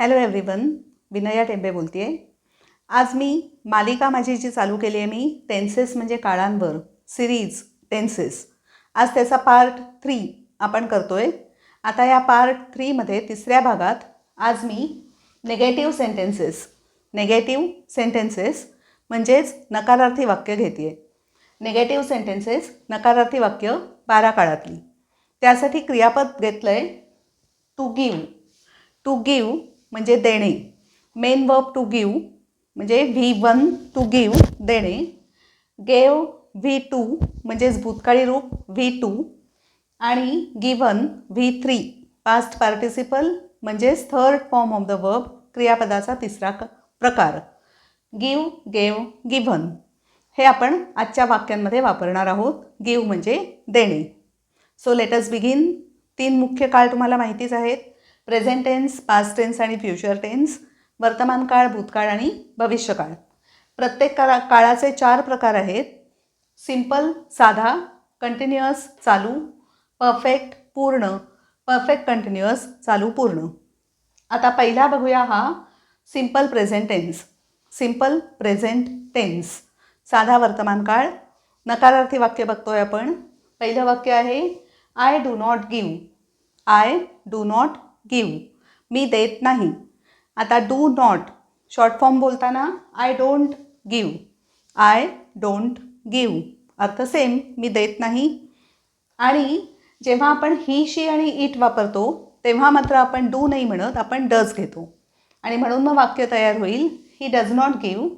Hello everyone Vinaya Tembe बोलते आहे आज मी मालिका माझी जी चालू केली आहे मी टेन्सेस म्हणजे काळांवर सिरीज टेन्सेस आज त्याचा पार्ट थ्री आपण करतो आहे आता या पार्ट थ्रीमध्ये तिसऱ्या भागात आज मी नेगेटिव्ह सेंटेन्सेस नेगेटिव्ह सेंटेन्सेस म्हणजेच नकारार्थी वाक्य घेते आहे नेगेटिव्ह सेंटेन्सेस नकारार्थी वाक्य बारा काळातली. त्यासाठी क्रियापद घेतलं आहे टू गिव टू गिव म्हणजे देणे. मेन वर्ब टू गिव म्हणजे व्ही वन टू गिव देणे. गेव व्ही टू म्हणजेच भूतकाळी रूप व्ही टू आणि given V three past participle म्हणजेच third form of the verb क्रियापदाचा तिसरा क प्रकार. गिव गेव गिव्हन हे आपण आजच्या वाक्यांमध्ये वापरणार आहोत. गिव म्हणजे देणे. सो लेटस बिगिन तीन मुख्य काळ तुम्हाला माहितीच आहेत. प्रेझेंट टेन्स पास्ट टेन्स आणि फ्युचर टेन्स वर्तमान काळ भूतकाळ आणि भविष्यकाळ. प्रत्येक काळा काळाचे चार प्रकार आहेत. सिंपल साधा कंटिन्युअस चालू परफेक्ट पूर्ण. परफेक्ट कंटिन्युअस चालू पूर्ण. आता पहिला बघूया हा simple present tense. Simple present tense. साधा वर्तमान काळ. नकारार्थी वाक्य बघतोय आपण. पहिलं वाक्य आहे I do not give I do not give मी देत नाही. आता डू नॉट शॉर्ट फॉर्म बोलताना I don't give I don't give अर्थ सेम मी देत नाही. आणि जेव्हा आपण ही शी आणि इट वापरतो तेव्हा मात्र आपण डू नाही म्हणत आपण डज घेतो. आणि म्हणून मग वाक्य तयार होईल. ही डज नॉट गिव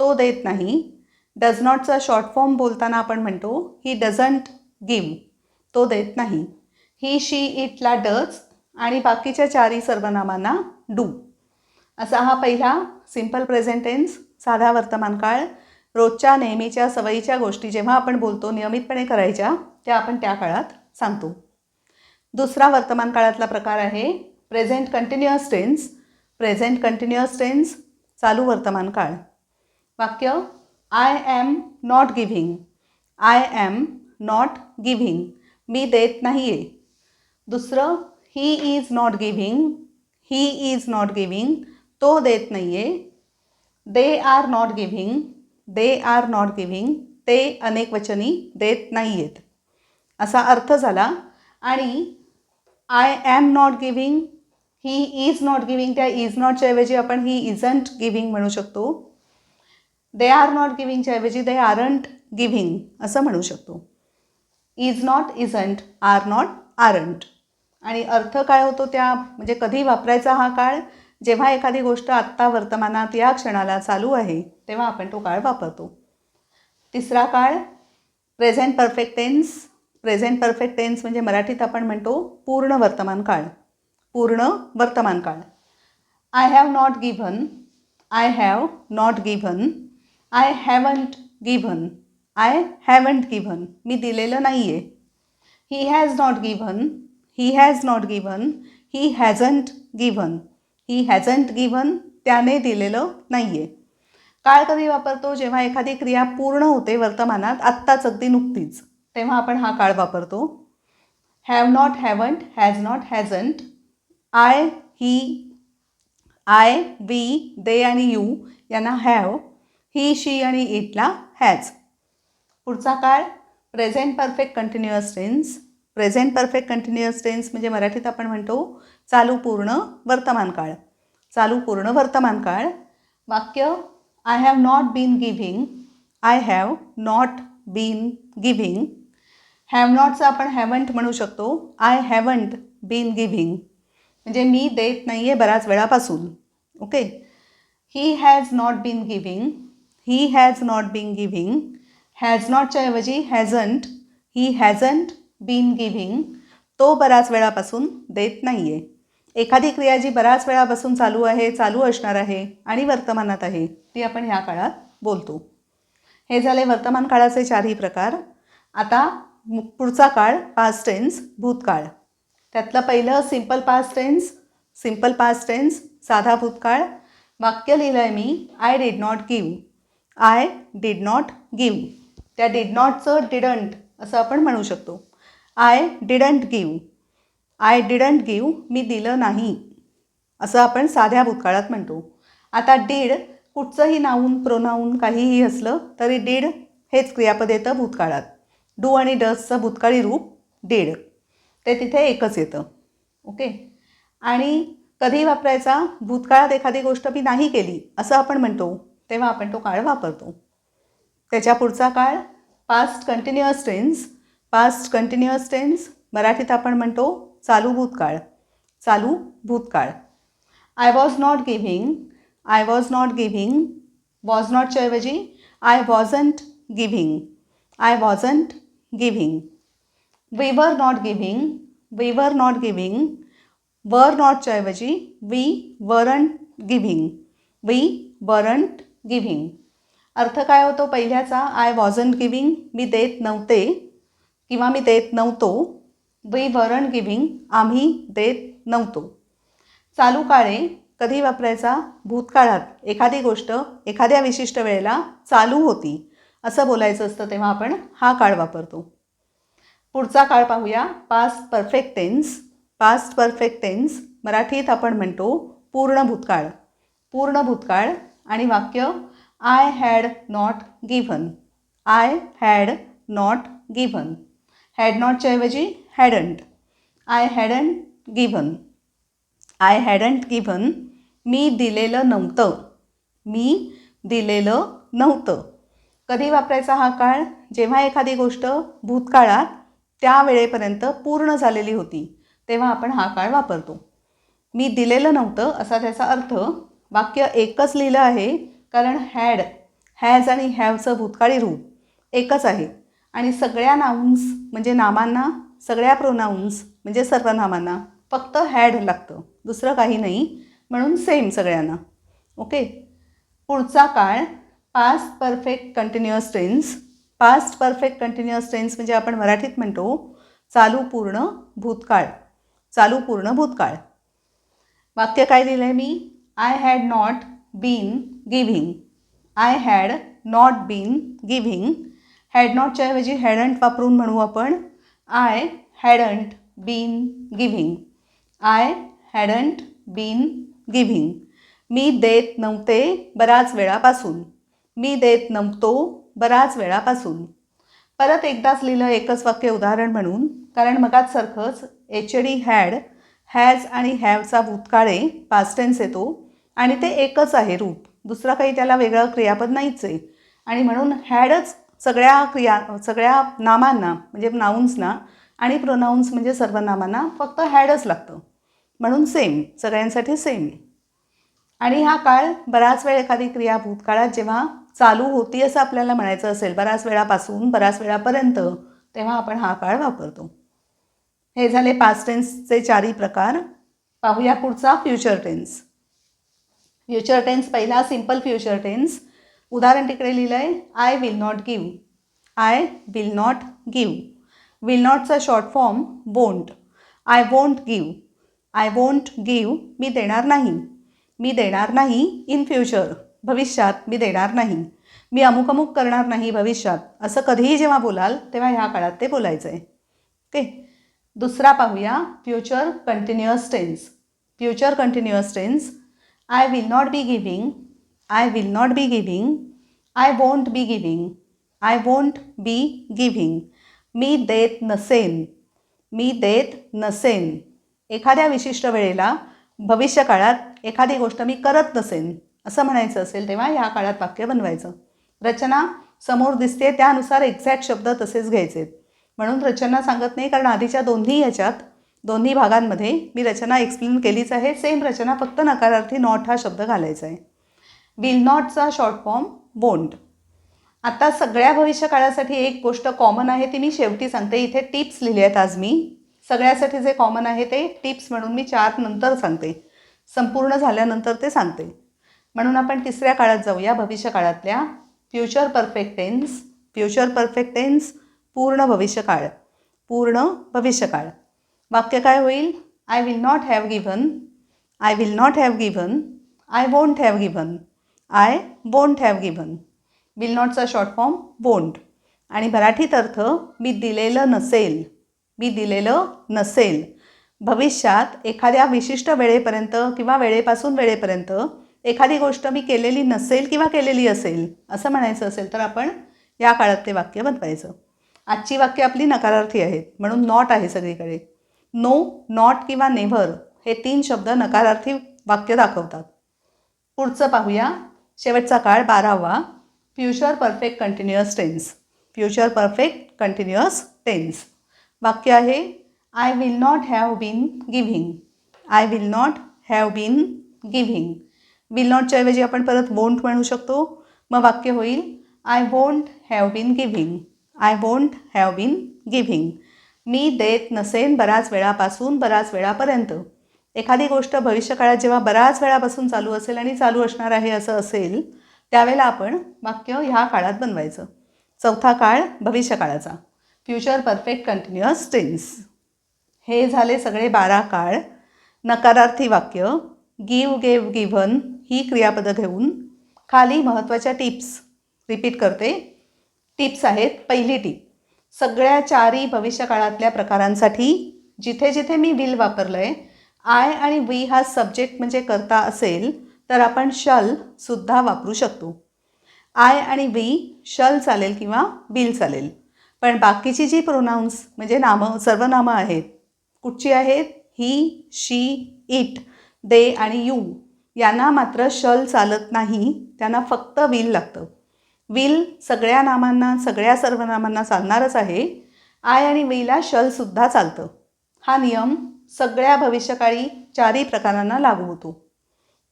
तो देत नाही. डज नॉटचा शॉर्ट फॉर्म बोलताना आपण म्हणतो ही डझंट गिव तो देत नाही. ही शी इटला डज आणि बाकीच्या चारही सर्वनामांना डू. असा हा पहिला सिंपल प्रेझेंट टेन्स साधा वर्तमान काळ. रोजच्या नेहमीच्या सवयीच्या गोष्टी जेव्हा आपण बोलतो नियमितपणे करायच्या त्या आपण त्या काळात सांगतो. दुसरा वर्तमान काळातला प्रकार आहे present continuous tense present continuous tense चालू वर्तमान काळ. वाक्य I am not giving I am not giving मी देत नाही आहे दुसरं he is not giving he is not giving तो देत नाही आहे they are not giving they are not giving ते अनेक वचनी देत नाही आहेत असा अर्थ झाला. आणि I am not giving he is not giving त्या इज नॉटच्या ऐवजी आपण ही इजंट गिव्हिंग म्हणू शकतो. दे आर नॉट गिव्हिंगच्या ऐवजी दे आरंट गिव्हिंग असं म्हणू शकतो. Is not isn't are not aren't आणि अर्थ काय होतो त्या म्हणजे कधी वापरायचा हा काळ? जेव्हा एखादी गोष्ट आत्ता वर्तमानात या क्षणाला चालू आहे तेव्हा आपण तो काळ वापरतो. तिसरा काळ present perfect tense present perfect tense म्हणजे मराठीत आपण म्हणतो पूर्ण वर्तमान काळ. पूर्ण वर्तमान काळ. I have not given I have not given I haven't given I haven't given मी दिलेलं नाही आहे he has not given he has not given he hasn't given he hasn't given त्याने दिलेलं नाही आहे काळ कधी वापरतो? जेव्हा एखादी क्रिया पूर्ण होते वर्तमानात आत्ताच अगदी नुकतीच. तेव्हा आपण हा काळ वापरतो. Have not haven't has not hasn't I he I we they आणि यू यांना हॅव ही शी आणि इटला हॅज पुढचा काळ present perfect continuous tense present perfect continuous tense म्हणजे मराठीत आपण म्हणतो चालू पूर्ण वर्तमान काळ. चालू पूर्ण वर्तमान काळ. वाक्य I have not been giving I have not been giving have नॉटचं आपण हॅवंट म्हणू शकतो. आय हॅवंट बीन गिव्हिंग म्हणजे मी देत नाही आहे बऱ्याच वेळापासून okay he has not been giving he has not been giving has नॉटच्या ऐवजी हॅझंट ही हॅझंट बीन गिव्हिंग तो बऱ्याच वेळापासून देत नाही आहे एखादी क्रिया जी बऱ्याच वेळापासून चालू आहे चालू असणार आहे आणि वर्तमानात आहे ती आपण ह्या काळात बोलतो. हे झाले वर्तमान काळाचे चारही प्रकार. आता मु- पुढचा काळ पास्ट टेन्स भूतकाळ. त्यातलं पहिलं simple past tense simple past tense साधा भूतकाळ. वाक्य लिहिलं आहे मी I did not give I did not give त्या डिड नॉटचं डिडंट असं आपण म्हणू शकतो. I didn't give I didn't give मी दिलं नाही. असं आपण साध्या भूतकाळात म्हणतो. आता डीड कुठचंही नाऊन प्रोनाऊन काहीही असलं तरी डीड हेच क्रियापद येतं भूतकाळात. डू आणि डसचं भूतकाळी रूप डीड ते तिथे एकच येतं. ओके आणि कधी वापरायचा? भूतकाळात एखादी गोष्ट मी नाही केली असं आपण म्हणतो तेव्हा आपण तो काळ वापरतो. त्याच्या पुढचा काळ past continuous tense past continuous tense मराठीत आपण म्हणतो चालू भूतकाळ. चालू भूतकाळ. I was not giving I was not giving was नॉटच्या ऐवजी I wasn't giving I wasn't giving we were not giving we were not giving were नॉटच्या ऐवजी we weren't giving we weren't giving अर्थ काय होतो पहिल्याचा? आय वॉजंट गिव्हिंग मी देत नव्हते. किंवा मी देत नव्हतो. वी वरण गिव्हिंग आम्ही देत नव्हतो. चालू काळे कधी वापरायचा? भूतकाळात. एखादी गोष्ट एखाद्या विशिष्ट वेळेला चालू होती. असं बोलायचं असतं तेव्हा आपण हा काळ वापरतो. पुढचा काळ पाहूया. Past perfect tense past perfect tense मराठीत आपण म्हणतो पूर्ण भूतकाळ. पूर्ण भूतकाळ आणि वाक्य I had not given I had not given had नॉटच्या ऐवजी hadn't I hadn't given I hadn't given मी दिलेलं नव्हतं. मी दिलेलं नव्हतं. कधी वापरायचा हा काळ? जेव्हा एखादी गोष्ट भूतकाळात त्या वेळेपर्यंत पूर्ण झालेली होती तेव्हा आपण हा काळ वापरतो. मी दिलेलं नव्हतं असा त्याचा अर्थ वाक्य एकच लिहिलं आहे कारण हॅड हॅज आणि हॅवचं भूतकाळी रूप एकच आहे. आणि सगळ्या नाउन्स म्हणजे नामांना सगळ्या प्रोनाउन्स म्हणजे सर्वनामांना फक्त हॅड लागतं. दुसरं काही नाही. म्हणून सेम सगळ्यांना. ओके पुढचा काळ past perfect continuous tense past perfect continuous tense म्हणजे आपण मराठीत म्हणतो चालू पूर्ण भूतकाळ. चालू पूर्ण भूतकाळ. वाक्य काय दिलं आहे मी? I had not been giving I had not been giving had नॉटच्या ऐवजी हॅडंट वापरून म्हणू आपण. I hadn't been giving I hadn't been giving मी देत नव्हते बऱ्याच वेळापासून. मी देत नव्हतो बराच वेळापासून. परत एकदाच लिहिलं एकच वाक्य उदाहरण म्हणून. कारण मगाचसारखंच एच डी हॅड हॅज आणि हॅवचा भूतकाळे पास्टेन्स येतो. आणि ते एकच आहे रूप. दुसरं काही त्याला वेगळं क्रियापद नाहीच आहे. आणि म्हणून हॅडच सगळ्या क्रिया सगळ्या नामांना म्हणजे नाउन्सना आणि प्रोनाऊन्स म्हणजे सर्व नामांना फक्त हॅडच लागतं. म्हणून सेम सगळ्यांसाठी सेम आणि हा काळ बराच वेळ एखादी क्रिया भूतकाळात जेव्हा चालू होती असं आपल्याला म्हणायचं असेल बराच वेळापासून बराच वेळापर्यंत तेव्हा आपण हा काळ वापरतो. हे झाले पास्ट टेन्सचे चारही प्रकार. पाहूया पुढचा फ्युचर टेन्स फ्युचर टेन्स पहिला सिंपल फ्युचर टेन्स उदाहरण तिकडे लिहिलं आहे I will not give I will not give will नॉटचा short form won't I won't give I won't give मी देणार नाही. मी देणार नाही इन फ्युचर भविष्यात मी देणार नाही. मी अमुक अमुक करणार नाही भविष्यात. असं कधीही जेव्हा बोलाल तेव्हा ह्या काळात ते बोलायचं आहे ओके? दुसरा पाहूया. Future continuous tense future continuous tense I will not be giving I will not be giving I won't be giving I won't be giving मी देत नसेन. मी देत नसेन. एखाद्या विशिष्ट वेळेला भविष्यकाळात एखादी गोष्ट मी करत नसेन असं म्हणायचं असेल तेव्हा ह्या काळात वाक्य बनवायचं. रचना समोर दिसते त्यानुसार एक्झॅक्ट शब्द तसेच घ्यायचे. म्हणून रचना सांगत नाही कारण आधीच्या दोन्ही ह्याच्यात दोन्ही भागांमध्ये मी रचना एक्सप्लेन केलीच आहे. सेम रचना फक्त नकारार्थी नॉट हा शब्द घालायचा आहे. विल नॉटचा शॉर्ट फॉर्म वोंट आता सगळ्या भविष्यकाळासाठी एक गोष्ट कॉमन आहे ती मी शेवटी सांगते. इथे टिप्स लिहिले आहेत आज मी. सगळ्यासाठी जे कॉमन आहे ते टिप्स म्हणून मी चार नंतर सांगते. संपूर्ण झाल्यानंतर ते सांगते. म्हणून आपण तिसऱ्या काळात जाऊया भविष्यकाळातल्या future perfect tense future perfect tense पूर्ण भविष्यकाळ पूर्ण भविष्यकाळ वाक्य काय होईल? I will not have given I will not have given I won't have given I won't have given will नॉटचा short form won't आणि मराठीत अर्थ मी दिलेलं नसेल. मी दिलेलं नसेल. भविष्यात एखाद्या विशिष्ट वेळेपर्यंत किंवा वेळेपासून वेळेपर्यंत एखादी गोष्ट मी केलेली नसेल किंवा केलेली असेल असं म्हणायचं असेल तर आपण या काळात ते वाक्य बनवायचं. आजची वाक्य आपली नकारार्थी आहेत म्हणून नॉट आहे सगळीकडे. नो नॉट किंवा नेव्हर हे तीन शब्द नकारार्थी वाक्य दाखवतात. पुढचं पाहूया. शेवटचा काळ बारावा. Future perfect continuous tense future perfect continuous tense वाक्य आहे I will not have been giving I will not have been giving will नॉटच्या ऐवजी आपण परत वोंट म्हणू शकतो. मग वाक्य होईल I won't have been giving I won't have been giving मी देत नसेन बऱ्याच वेळापासून बऱ्याच वेळापर्यंत. एखादी गोष्ट भविष्यकाळात जेव्हा बऱ्याच वेळापासून चालू असेल आणि चालू असणार आहे असं असेल त्यावेळेला आपण वाक्य ह्या काळात बनवायचं. चौथा काळ भविष्यकाळाचा. फ्युचर परफेक्ट कंटिन्युअस टेन्स हे झाले सगळे बारा काळ. नकारार्थी वाक्य गिव गेव गिव्हन ही क्रियापदं घेऊन खाली महत्त्वाच्या टिप्स रिपीट करते. टिप्स आहेत पहिली टीप सगळ्या चारही भविष्यकाळातल्या प्रकारांसाठी जिथे जिथे मी विल वापरलं आहे आय आणि वी हा सब्जेक्ट म्हणजे करता असेल तर आपण शल सुद्धा वापरू शकतो. आय आणि वी शल चालेल किंवा बिल चालेल. पण बाकीची जी प्रोनाऊन्स म्हणजे नामं सर्वनामं आहेत कुठची आहेत? ही शी इट दे आणि यू यांना मात्र शल चालत नाही त्यांना फक्त विल लागतं. विल सगळ्या नामांना सगळ्या सर्वनामांना चालणारच आहे. आय आणि वीला शलसुद्धा चालतं. हा नियम सगळ्या भविष्यकाळी चारही प्रकारांना लागू होतो.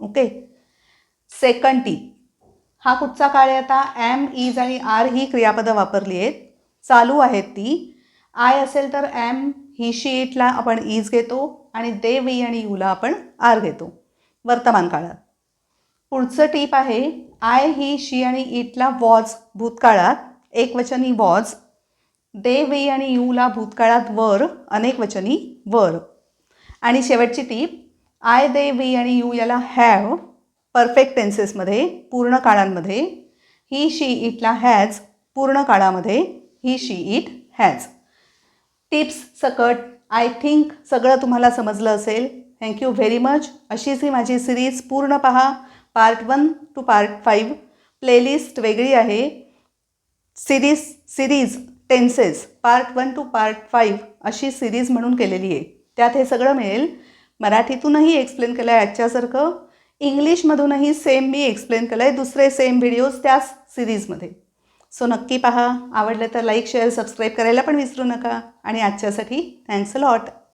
ओके? सेकंड टीप हा कुठचा काळ आहे आता? ॲम इज e, आणि आर ही क्रियापदं वापरली आहेत. चालू आहेत ती. आय असेल तर ॲम ही शी इटला आपण इज घेतो आणि दे वी आणि यूला आपण आर घेतो. वर्तमान काळात. पुढचं टीप आहे आय ही शी आणि इटला वॉज भूतकाळात एकवचनी वॉज दे वी आणि यूला भूतकाळात वर अनेकवचनी वर आणि शेवटची टीप आय दे वी आणि यू याला हॅव परफेक्ट टेन्सेसमध्ये पूर्ण काळांमध्ये ही शी इटला हॅज पूर्ण काळामध्ये he she it has tips सकट आय थिंक सगळं तुम्हाला समजलं असेल. थँक्यू व्हेरी मच अशीच ही माझी सिरीज पूर्ण पहा. Part one two part five playlist वेगळी आहे. Series series tenses part one two part five अशी सिरीज म्हणून केलेली आहे. त्यात हे सगळं मिळेल. मराठीतूनही एक्सप्लेन केलं आहे आजच्यासारखं. इंग्लिशमधूनही सेम मी एक्सप्लेन केलं आहे दुसरे सेम व्हिडिओज त्याच सिरीजमध्ये सो नक्की पहा. आवडलं तर लाईक शेअर सबस्क्राईब करायला पण विसरू नका. आणि आजच्यासाठी थँक्स अ लॉट